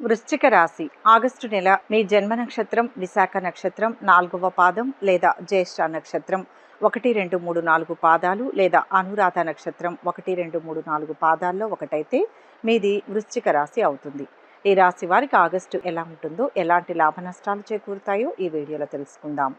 వృశ్చిక రాశి. ఆగస్టు నెల మీ జన్మ నక్షత్రం విశాఖ నక్షత్రం నాలుగవ పాదం లేదా జ్యేష్ఠ నక్షత్రం. ఒకటి రెండు మూడు నాలుగు పాదాలు లేదా అనురాధ నక్షత్రం. ఒకటి రెండు మూడు నాలుగు పాదాల్లో ఒకటైతే మీది వృశ్చిక రాశి అవుతుంది. ఈ రాశి వారికి ఆగస్టు ఎలా ఉంటుందో ఎలాంటి లాభ నష్టాలు చేకూరుతాయో ఈ వీడియోలో తెలుసుకుందాం.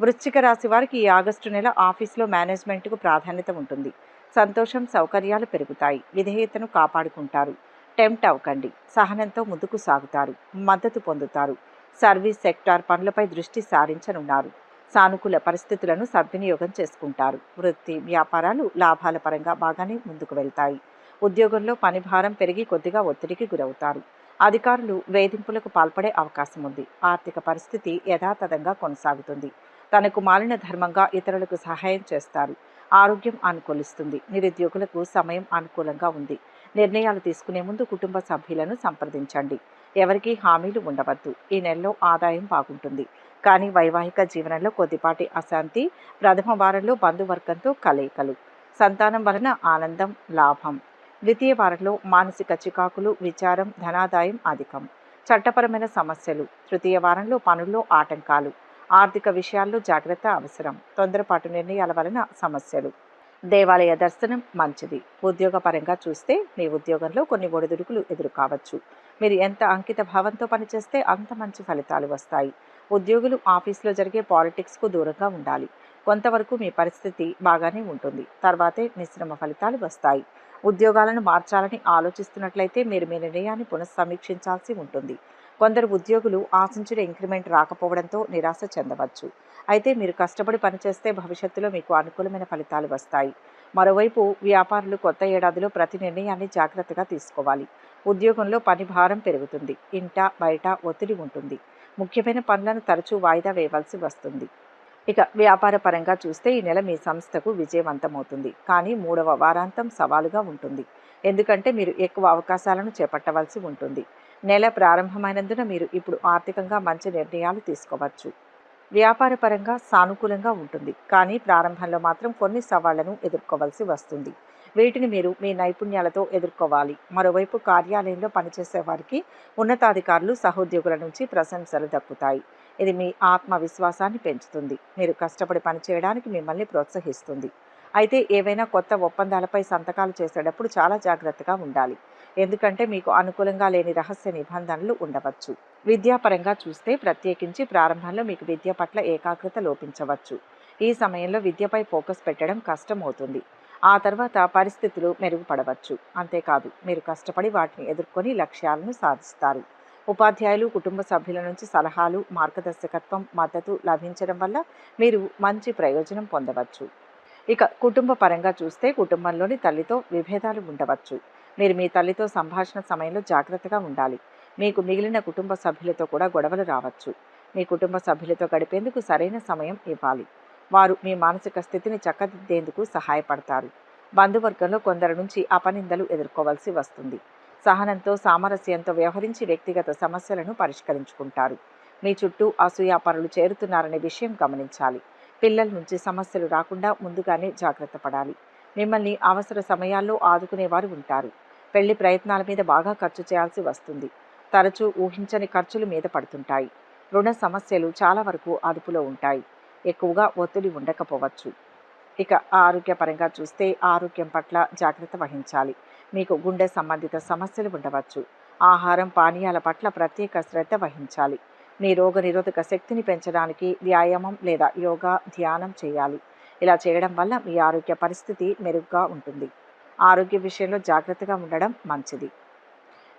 వృశ్చిక రాశి వారికి ఈ ఆగస్టు నెల ఆఫీస్లో మేనేజ్మెంట్కు ప్రాధాన్యత ఉంటుంది. సంతోషం సౌకర్యాలు పెరుగుతాయి. విధేయతను కాపాడుకుంటారు. టెంప్ట్ అవ్వకండి. సహనంతో ముందుకు సాగుతారు. మద్దతు పొందుతారు. సర్వీస్ సెక్టార్ పనులపై దృష్టి సారించనున్నారు. సానుకూల పరిస్థితులను సద్వినియోగం చేసుకుంటారు. వృత్తి వ్యాపారాలు లాభాల పరంగా బాగానే ముందుకు వెళ్తాయి. ఉద్యోగంలో పని భారం పెరిగి కొద్దిగా ఒత్తిడికి గురవుతారు. అధికారులు వేధింపులకు పాల్పడే అవకాశం ఉంది. ఆర్థిక పరిస్థితి యథాతథంగా కొనసాగుతుంది. తనకు మాలిన ధర్మంగా ఇతరులకు సహాయం చేస్తారు. ఆరోగ్యం అనుకూలిస్తుంది. నిరుద్యోగులకు సమయం అనుకూలంగా ఉంది. నిర్ణయాలు తీసుకునే ముందు కుటుంబ సభ్యులను సంప్రదించండి. ఎవరికీ హామీలు ఉండవద్దు. ఈ నెలలో ఆదాయం బాగుంటుంది. కానీ వైవాహిక జీవనంలో కొద్దిపాటి అశాంతి ప్రథమ వారంలో బంధువర్గంతో కలయికలు. సంతానం వలన ఆనందం లాభం. ద్వితీయ వారంలో మానసిక చికాకులు విచారం ధనాదాయం అధికం. చట్టపరమైన సమస్యలు. తృతీయ వారంలో పనుల్లో ఆటంకాలు. ఆర్థిక విషయాల్లో జాగ్రత్త అవసరం. తొందరపాటు నిర్ణయాల వలన సమస్యలు. దేవాలయ దర్శనం మంచిది. ఉద్యోగపరంగా చూస్తే మీ ఉద్యోగంలో కొన్ని ఒడిదుడుకులు ఎదురు కావచ్చు మీరు ఎంత అంకిత భావంతో పనిచేస్తే అంత మంచి ఫలితాలు వస్తాయి. ఉద్యోగులు ఆఫీస్లో జరిగే పాలిటిక్స్కు దూరంగా ఉండాలి. కొంతవరకు మీ పరిస్థితి బాగానే ఉంటుంది. తర్వాతే మిశ్రమ ఫలితాలు వస్తాయి. ఉద్యోగాలను మార్చాలని ఆలోచిస్తున్నట్లయితే మీరు మీ నిర్ణయాన్ని పునఃసమీక్షించాల్సి ఉంటుంది. కొందరు ఉద్యోగులు ఆశించిన ఇంక్రిమెంట్ రాకపోవడంతో నిరాశ చెందవచ్చు. అయితే మీరు కష్టపడి పనిచేస్తే భవిష్యత్తులో మీకు అనుకూలమైన ఫలితాలు వస్తాయి. మరోవైపు వ్యాపారులు కొత్త ఏడాదిలో ప్రతి నిర్ణయాన్ని జాగ్రత్తగా తీసుకోవాలి. ఉద్యోగంలో పని భారం పెరుగుతుంది. ఇంట బయట ఒత్తిడి ఉంటుంది. ముఖ్యమైన పనులను తరచూ వాయిదా వేయవలసి వస్తుంది. ఇక వ్యాపార పరంగా చూస్తే ఈ నెల మీ సంస్థకు విజయవంతమవుతుంది. కానీ మూడవ వారాంతం సవాలుగా ఉంటుంది. ఎందుకంటే మీరు ఎక్కువ అవకాశాలను చేపట్టవలసి ఉంటుంది. నెల ప్రారంభమైనందున మీరు ఇప్పుడు ఆర్థికంగా మంచి నిర్ణయాలు తీసుకోవచ్చు. వ్యాపారపరంగా సానుకూలంగా ఉంటుంది. కానీ ప్రారంభంలో మాత్రం కొన్ని సవాళ్ళను ఎదుర్కోవాల్సి వస్తుంది. వీటిని మీరు మీ నైపుణ్యాలతో ఎదుర్కోవాలి. మరోవైపు కార్యాలయంలో పనిచేసే వారికి ఉన్నతాధికారులు సహోద్యోగుల నుంచి ప్రశంసలు దక్కుతాయి. ఇది మీ ఆత్మవిశ్వాసాన్ని పెంచుతుంది. మీరు కష్టపడి పనిచేయడానికి మిమ్మల్ని ప్రోత్సహిస్తుంది. అయితే ఏవైనా కొత్త ఒప్పందాలపై సంతకాలు చేసేటప్పుడు చాలా జాగ్రత్తగా ఉండాలి. ఎందుకంటే మీకు అనుకూలంగా లేని రహస్య నిబంధనలు ఉండవచ్చు. విద్యాపరంగా చూస్తే ప్రత్యేకించి ప్రారంభంలో మీకు విద్య పట్ల ఏకాగ్రత లోపించవచ్చు. ఈ సమయంలో విద్యపై ఫోకస్ పెట్టడం కష్టమవుతుంది. ఆ తర్వాత పరిస్థితులు మెరుగుపడవచ్చు. అంతేకాదు మీరు కష్టపడి వాటిని ఎదుర్కొని లక్ష్యాలను సాధిస్తారు. ఉపాధ్యాయులు కుటుంబ సభ్యుల నుంచి సలహాలు మార్గదర్శకత్వం మద్దతు లభించడం వల్ల మీరు మంచి ప్రయోజనం పొందవచ్చు. ఇక కుటుంబ పరంగా చూస్తే కుటుంబంలోని తల్లితో విభేదాలు ఉండవచ్చు. మీరు మీ తల్లితో సంభాషణ సమయంలో జాగ్రత్తగా ఉండాలి. మీకు మిగిలిన కుటుంబ సభ్యులతో కూడా గొడవలు రావచ్చు. మీ కుటుంబ సభ్యులతో గడిపేందుకు సరైన సమయం ఇవ్వాలి. వారు మీ మానసిక స్థితిని చక్కదిద్దేందుకు సహాయపడతారు. బంధువర్గంలో కొందరి నుంచి అపనిందలు ఎదుర్కోవాల్సి వస్తుంది. సహనంతో సామరస్యంతో వ్యవహరించి వ్యక్తిగత సమస్యలను పరిష్కరించుకుంటారు. మీ చుట్టూ అసూయాపరులు చేరుతున్నారనే విషయం గమనించాలి. పిల్లల నుంచి సమస్యలు రాకుండా ముందుగానే జాగ్రత్త పడాలి. మిమ్మల్ని అవసర సమయాల్లో ఆదుకునేవారు ఉంటారు. పెళ్ళి ప్రయత్నాల మీద బాగా ఖర్చు చేయాల్సి వస్తుంది. తరచూ ఊహించని ఖర్చులు మీద పడుతుంటాయి. రుణ సమస్యలు చాలా వరకు అదుపులో ఉంటాయి. ఎక్కువగా ఒత్తిడి ఉండకపోవచ్చు. ఇక ఆరోగ్యపరంగా చూస్తే ఆరోగ్యం పట్ల జాగ్రత్త వహించాలి. మీకు గుండె సంబంధిత సమస్యలు ఉండవచ్చు. ఆహారం పానీయాల పట్ల ప్రత్యేక శ్రద్ధ వహించాలి. మీ రోగనిరోధక శక్తిని పెంచడానికి వ్యాయామం లేదా యోగా ధ్యానం చేయాలి. ఇలా చేయడం వల్ల మీ ఆరోగ్య పరిస్థితి మెరుగ్గా ఉంటుంది. ఆరోగ్య విషయంలో జాగ్రత్తగా ఉండడం మంచిది.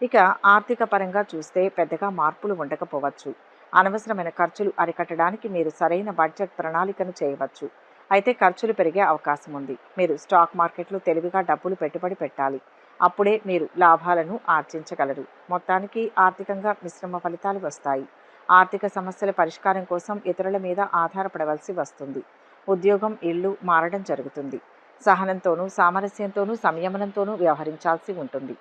ఇక ఆర్థిక పరంగా చూస్తే పెద్దగా మార్పులు ఉండకపోవచ్చు. అనవసరమైన ఖర్చులు అరికట్టడానికి మీరు సరైన బడ్జెట్ ప్రణాళికను చేయవచ్చు. అయితే ఖర్చులు పెరిగే అవకాశం ఉంది. మీరు స్టాక్ మార్కెట్లో తెలివిగా డబ్బులు పెట్టుబడి పెట్టాలి. అప్పుడే మీరు లాభాలను ఆర్జించగలరు. మొత్తానికి ఆర్థికంగా మిశ్రమ ఫలితాలు వస్తాయి. ఆర్థిక సమస్యల పరిష్కారం కోసం ఇతరుల మీద ఆధారపడవలసి వస్తుంది. ఉద్యోగం ఇల్లు మారడం జరుగుతుంది. సహనంతోనూ సామరస్యంతోనూ సంయమనంతోనూ వ్యవహరించాల్సి ఉంటుంది.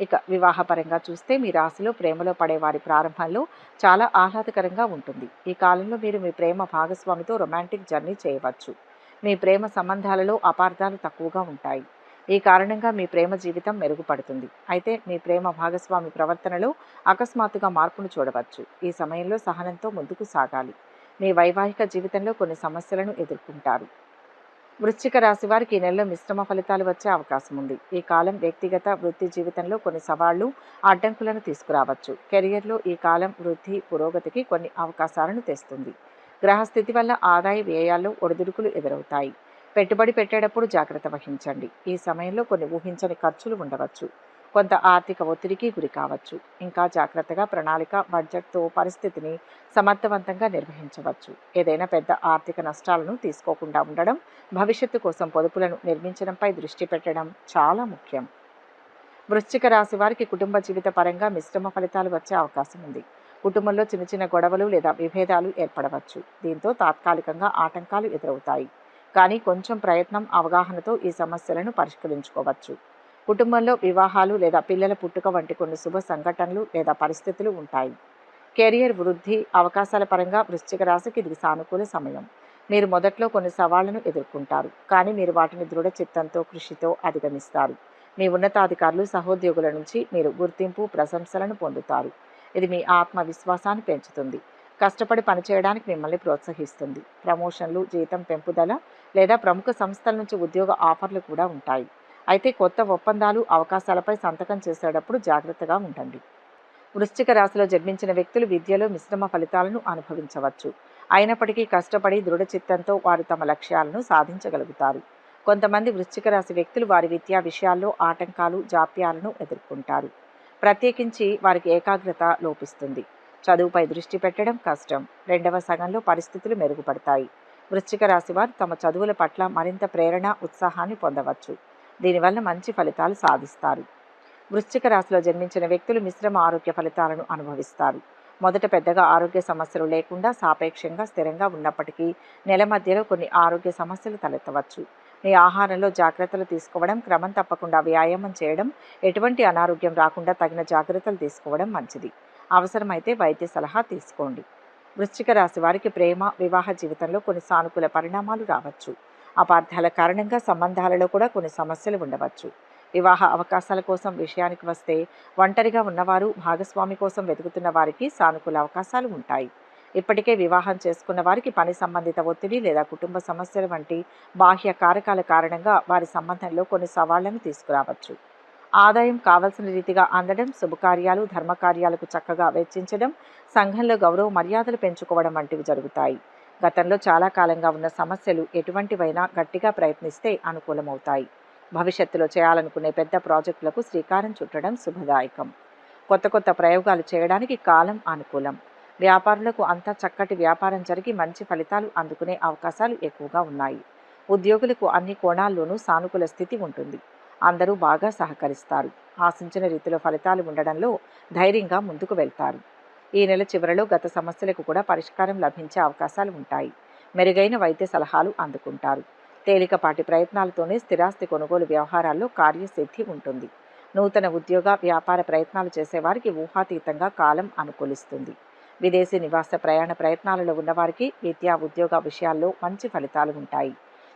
ఇక వివాహపరంగా చూస్తే మీ రాశిలో ప్రేమలో పడే వారి ప్రారంభంలో చాలా ఆహ్లాదకరంగా ఉంటుంది. ఈ కాలంలో మీరు మీ ప్రేమ భాగస్వామితో రొమాంటిక్ జర్నీ చేయవచ్చు. మీ ప్రేమ సంబంధాలలో అపార్థాలు తక్కువగా ఉంటాయి. ఈ కారణంగా మీ ప్రేమ జీవితం మెరుగుపడుతుంది. అయితే మీ ప్రేమ భాగస్వామి ప్రవర్తనలో అకస్మాత్తుగా మార్పును చూడవచ్చు. ఈ సమయంలో సహనంతో ముందుకు సాగాలి. మీ వైవాహిక జీవితంలో కొన్ని సమస్యలను ఎదుర్కొంటారు. వృశ్చిక రాశి వారికి ఈ నెలలో మిశ్రమ ఫలితాలు వచ్చే అవకాశం ఉంది. ఈ కాలం వ్యక్తిగత వృత్తి జీవితంలో కొన్ని సవాళ్ళు అడ్డంకులను తీసుకురావచ్చు. కెరియర్లో ఈ కాలం వృద్ధి పురోగతికి కొన్ని అవకాశాలను తెస్తుంది. గ్రహస్థితి వల్ల ఆదాయ వ్యయాల్లో ఒడిదుడుకులు ఎదురవుతాయి. పెట్టుబడి పెట్టేటప్పుడు జాగ్రత్త వహించండి. ఈ సమయంలో కొన్ని ఊహించని ఖర్చులు ఉండవచ్చు. కొంత ఆర్థిక ఒత్తిడికి గురి కావచ్చు. ఇంకా జాగ్రత్తగా ప్రణాళిక బడ్జెట్తో పరిస్థితిని సమర్థవంతంగా నిర్వహించవచ్చు. ఏదైనా పెద్ద ఆర్థిక నష్టాలను తీసుకోకుండా ఉండడం భవిష్యత్తు కోసం పొదుపులను నిర్మించడంపై దృష్టి పెట్టడం చాలా ముఖ్యం. వృశ్చిక రాశి వారికి కుటుంబ జీవిత పరంగా మిశ్రమ ఫలితాలు వచ్చే అవకాశం ఉంది. కుటుంబంలో చిన్న చిన్న గొడవలు లేదా విభేదాలు ఏర్పడవచ్చు. దీంతో తాత్కాలికంగా ఆటంకాలు ఎదురవుతాయి. కానీ కొంచెం ప్రయత్నం అవగాహనతో ఈ సమస్యలను పరిష్కరించుకోవచ్చు. కుటుంబంలో వివాహాలు లేదా పిల్లల పుట్టుక వంటి కొన్ని శుభ సంఘటనలు లేదా పరిస్థితులు ఉంటాయి. కెరియర్ వృద్ధి అవకాశాల పరంగా వృశ్చిక రాశికి ఇది సానుకూల సమయం. మీరు మొదట్లో కొన్ని సవాళ్ళను ఎదుర్కొంటారు కానీ మీరు వాటిని దృఢ చిత్తంతో కృషితో అధిగమిస్తారు. మీ ఉన్నతాధికారులు సహోద్యోగుల నుంచి మీరు గుర్తింపు ప్రశంసలను పొందుతారు. ఇది మీ ఆత్మవిశ్వాసాన్ని పెంచుతుంది. కష్టపడి పనిచేయడానికి మిమ్మల్ని ప్రోత్సహిస్తుంది. ప్రమోషన్లు జీతం పెంపుదల లేదా ప్రముఖ సంస్థల నుంచి ఉద్యోగ ఆఫర్లు కూడా ఉంటాయి. అయితే కొత్త ఒప్పందాలు అవకాశాలపై సంతకం చేసేటప్పుడు జాగ్రత్తగా ఉండండి. వృశ్చిక రాశిలో జన్మించిన వ్యక్తులు విద్యలో మిశ్రమ ఫలితాలను అనుభవించవచ్చు. అయినప్పటికీ కష్టపడి దృఢ చిత్తంతో వారు తమ లక్ష్యాలను సాధించగలుగుతారు. కొంతమంది వృశ్చిక రాశి వ్యక్తులు వారి విద్యా విషయాల్లో ఆటంకాలు జాప్యాలను ఎదుర్కొంటారు. ప్రత్యేకించి వారికి ఏకాగ్రత లోపిస్తుంది. చదువుపై దృష్టి పెట్టడం కష్టం. రెండవ సగంలో పరిస్థితులు మెరుగుపడతాయి. వృశ్చిక రాశి వారు తమ చదువుల పట్ల మరింత ప్రేరణ ఉత్సాహాన్ని పొందవచ్చు. దీనివల్ల మంచి ఫలితాలు సాధిస్తారు. వృశ్చిక రాశిలో జన్మించిన వ్యక్తులు మిశ్రమ ఆరోగ్య ఫలితాలను అనుభవిస్తారు. మొదట పెద్దగా ఆరోగ్య సమస్యలు లేకుండా సాపేక్షంగా స్థిరంగా ఉన్నప్పటికీ నెల మధ్యలో కొన్ని ఆరోగ్య సమస్యలు తలెత్తవచ్చు. మీ ఆహారంలో జాగ్రత్తలు తీసుకోవడం క్రమం తప్పకుండా వ్యాయామం చేయడం ఎటువంటి అనారోగ్యం రాకుండా తగిన జాగ్రత్తలు తీసుకోవడం మంచిది. అవసరమైతే వైద్య సలహా తీసుకోండి. వృశ్చిక రాశి వారికి ప్రేమ వివాహ జీవితంలో కొన్ని సానుకూల పరిణామాలు రావచ్చు. అపార్థాల కారణంగా సంబంధాలలో కూడా కొన్ని సమస్యలు ఉండవచ్చు. వివాహ అవకాశాల కోసం విషయానికి వస్తే ఒంటరిగా ఉన్నవారు భాగస్వామి కోసం వెతుకుతున్న వారికి సానుకూల అవకాశాలు ఉంటాయి. ఇప్పటికే వివాహం చేసుకున్న వారికి పని సంబంధిత ఒత్తిడి లేదా కుటుంబ సమస్యల వంటి బాహ్య కారకాల కారణంగా వారి సంబంధంలో కొన్ని సవాళ్ళను తీసుకురావచ్చు. ఆదాయం కావలసిన రీతిగా అందడం శుభకార్యాలు ధర్మకార్యాలకు చక్కగా వెచ్చించడం సంఘంలో గౌరవ మర్యాదలు పెంచుకోవడం వంటివి జరుగుతాయి. గతంలో చాలా కాలంగా ఉన్న సమస్యలు ఎటువంటివైనా గట్టిగా ప్రయత్నిస్తే అనుకూలమవుతాయి. భవిష్యత్తులో చేయాలనుకునే పెద్ద ప్రాజెక్టులకు శ్రీకారం చుట్టడం శుభదాయకం. కొత్త కొత్త ప్రయోగాలు చేయడానికి కాలం అనుకూలం. వ్యాపారులకు అంతా చక్కటి వ్యాపారం జరిగి మంచి ఫలితాలు అందుకునే అవకాశాలు ఎక్కువగా ఉన్నాయి. ఉద్యోగులకు అన్ని కోణాల్లోనూ సానుకూల స్థితి ఉంటుంది. అందరూ బాగా సహకరిస్తారు. ఆశించిన రీతిలో ఫలితాలు ఉండడంలో ధైర్యంగా ముందుకు వెళ్తారు. ఈ నెల చివరిలో గత సమస్యలకు కూడా పరిష్కారం లభించే అవకాశాలు ఉంటాయి. మెరుగైన వైద్య సలహాలు అందుకుంటారు. తేలికపాటి ప్రయత్నాలతోనే స్థిరాస్తి కొనుగోలు వ్యవహారాల్లో కార్యసిద్ధి ఉంటుంది. నూతన ఉద్యోగ వ్యాపార ప్రయత్నాలు చేసేవారికి ఊహాతీతంగా కాలం అనుకూలిస్తుంది. విదేశీ నివాస ప్రయాణ ప్రయత్నాలలో ఉన్నవారికి విద్యా ఉద్యోగ విషయాల్లో మంచి ఫలితాలు ఉంటాయి.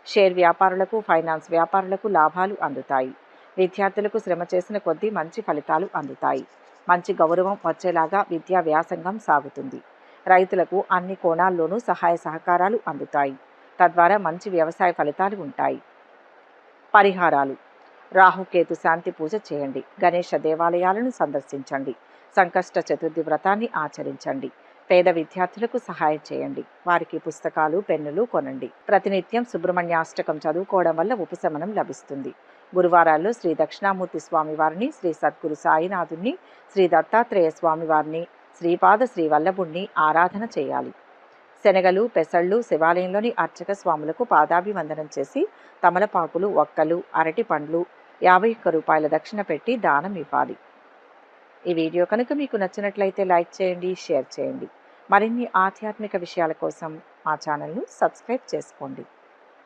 షేర్ వ్యాపారులకు ఫైనాన్స్ వ్యాపారులకు లాభాలు అందుతాయి. విద్యార్థులకు శ్రమ చేసిన కొద్దీ మంచి ఫలితాలు అందుతాయి. మంచి గౌరవం వచ్చేలాగా విద్యా వ్యాసంగం సాగుతుంది. రైతులకు అన్ని కోణాల్లోనూ సహాయ సహకారాలు అందుతాయి. తద్వారా మంచి వ్యవసాయ ఫలితాలు ఉంటాయి. పరిహారాలు. రాహుకేతు శాంతి పూజ చేయండి. గణేష దేవాలయాలను సందర్శించండి. సంకష్ట చతుర్థి వ్రతాన్ని ఆచరించండి. పేద విద్యార్థులకు సహాయం చేయండి. వారికి పుస్తకాలు పెన్నులు కొనండి. ప్రతినిత్యం సుబ్రహ్మణ్యాష్టకం చదువుకోవడం వల్ల ఉపశమనం లభిస్తుంది. గురువారాల్లో శ్రీ దక్షిణామూర్తి స్వామివారిని శ్రీ సద్గురు సాయినాథుణ్ణి శ్రీ దత్తాత్రేయ స్వామివారిని శ్రీపాద శ్రీ వల్లభుణ్ణి ఆరాధన చేయాలి. శనగలు పెసళ్ళు శివాలయంలోని అర్చక స్వాములకు పాదాభివందనం చేసి తమలపాకులు ఒక్కలు అరటి పండ్లు యాభై ఒక్క రూపాయల దక్షిణ పెట్టి దానం ఇవ్వాలి. ఈ వీడియో కనుక మీకు నచ్చినట్లయితే లైక్ చేయండి షేర్ చేయండి. మరిన్ని ఆధ్యాత్మిక విషయాల కోసం మా ఛానల్ను సబ్స్క్రైబ్ చేసుకోండి.